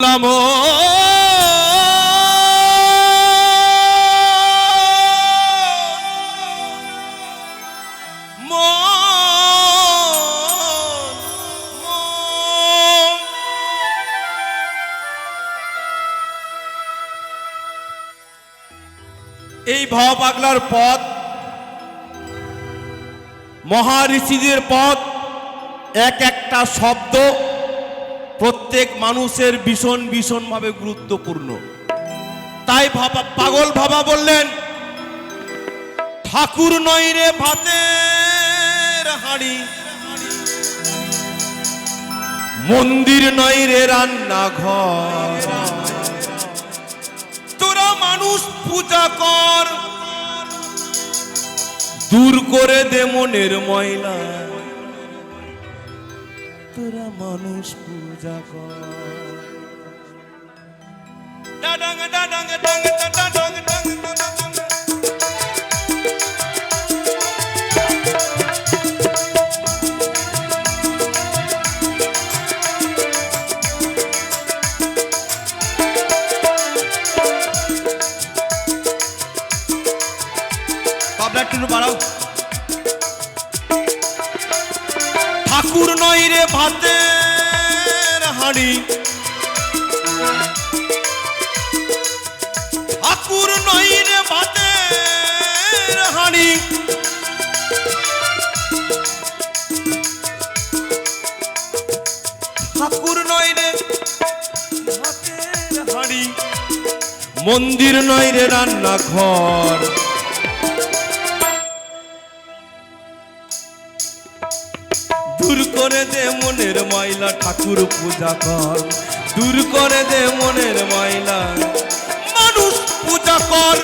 এই ভাব পাগলার পথ মহারিষিদের পথ এক একটা শব্দ প্রত্যেক মানুষের ভীষণ ভীষণভাবে গুরুত্বপূর্ণ। তাই ভাবা, পাগল ভাবা বললেন, ঠাকুর নয় রে ভাতের হাঁড়ি। মন্দির নয় রে রান্নাঘর। তোরা মানুষ পূজা কর, দূর করে দে মনের ময়লা। তোরা মানুষ পূজা কর। ডাডাং ডাডাং ডাং ডাডাং ডাং ডাডাং রে ভাতের হাঁড়ি। ঠাকুর নয় রে ভাতের হাঁড়ি। ঠাকুর নয় রে ভাতের হাঁড়ি। মন্দির নয় রে রান্নাঘর। করে দে মনের ময়লা, ঠাকুর পূজা কর। দূর করে দে মনের ময়লা। মানুষ পূজা কর।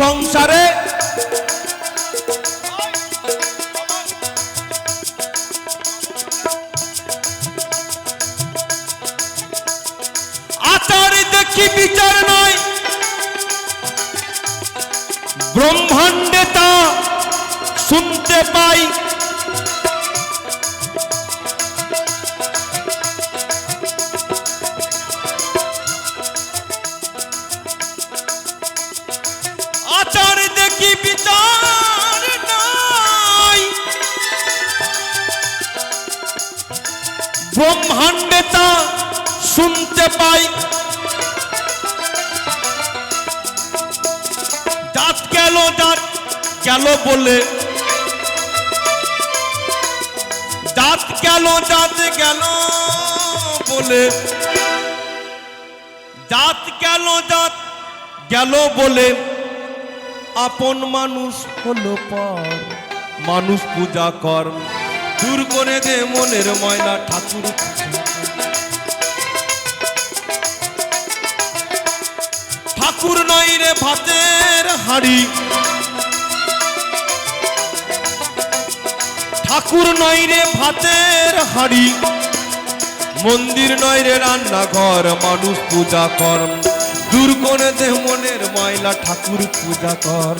সংসারে। আচার দেখি বিচার নয়। ব্রহ্মাণ্ডে তা শুনতে পাই। ব্রহ্মাণ্ডে তা শুনতে পাই। জাত গেল জাত গেল বলে। জাত গেল জাত গেল বলে। জাত গেল জাত গেল বলে। আপন মানুষ হলো পর, মানুষ পূজা কর দূর করে দে মনের ময়লা, ঠাকুর ঠাকুর নয় রে ভাতের হাড়ি। ঠাকুর নয় রে ভাতের হাড়ি। মন্দির নয় রে রান্নাঘর, মানুষ পূজা কর। দূর করে দে মনের ময়লা, ঠাকুর পূজা কর।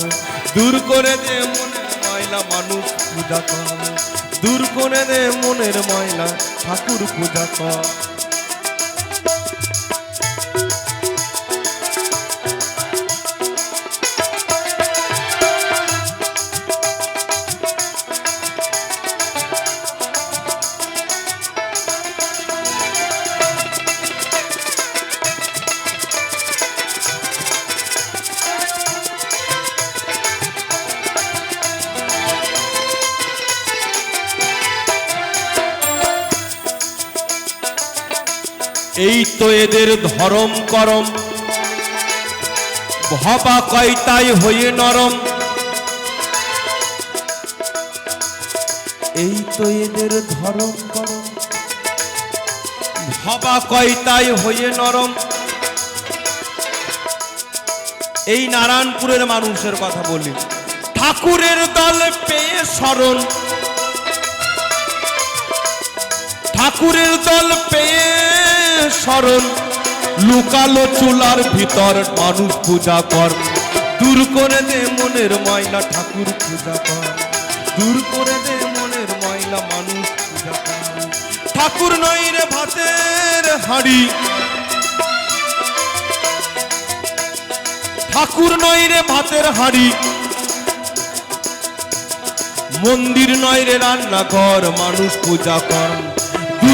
দূর করে দে মনের ময়লা, মানুষ পূজা কর। দূর করে দে মনের ময়লা ঠাকুর পূজা কর। এই তো এদের ধরম করম। ভবা কয়তাই হয়ে নরম। এই তো এদের ধরম করম। ভবা কয়তাই হয়ে নরম। এই নারায়ণপুরের মানুষের কথা বলি। ঠাকুরের দল পেয়ে শরণ ঠাকুরের দল পেয়ে শরণ, লুকালো চুলার ভিতর মানুষ পূজা কর। দূর করে দে মনের ময়লা, ঠাকুর পূজা কর। দূর করে দে মনের ময়লা, মানুষ পূজা কর। ঠাকুর নই রে ভাতের হাড়ি। ঠাকুর নয় রে ভাতের হাড়ি। মন্দির নয় রে রান্নাঘর, মানুষ পূজা কর।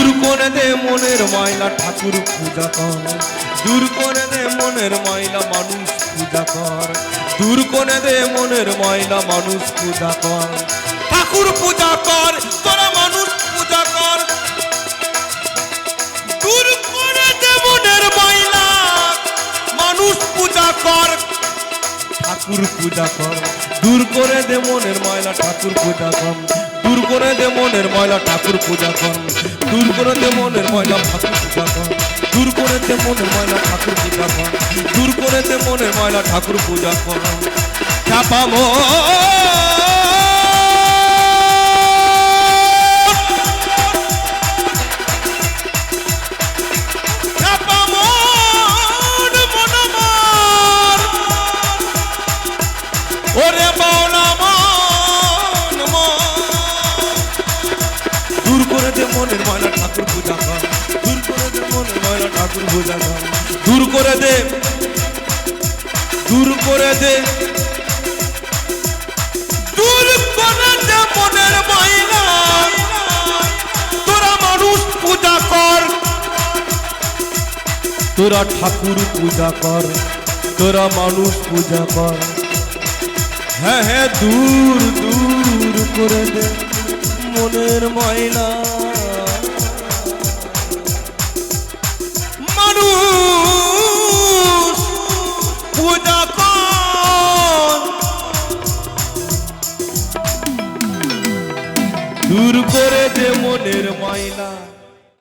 দূর করে দে মনের ময়লা, ঠাকুর পূজা কর। দূর করে দে মনের ময়লা, মানুষ পূজা কর। দূর করে দে মনের ময়লা, মানুষ পূজা কর। ঠাকুর পূজা কর, তোরা মানুষ পূজা কর। দূর করে দে মনের ময়লা, মানুষ পূজা কর। ঠাকুর পূজা কর। দূর করে দে মনের ময়লা, ঠাকুর পূজা কর। দূর করে দে মনের ময়লা ঠাকুর পূজা কর। দূর করে দে মনের ময়লা ঠাকুর পূজা কর। দূর করে দে মনের ময়লা ঠাকুর পূজা কর। দূর করে দে মনের ময়লা ঠাকুর পূজা কর। চাপা দূর করে দে। দূর করে দে। তোরা মানুষ পূজা কর। তোরা ঠাকুর পূজা কর। তোরা মানুষ পূজা কর। হ্যাঁ হ্যাঁ দূর দূর করে দে মনের ময়লা মনের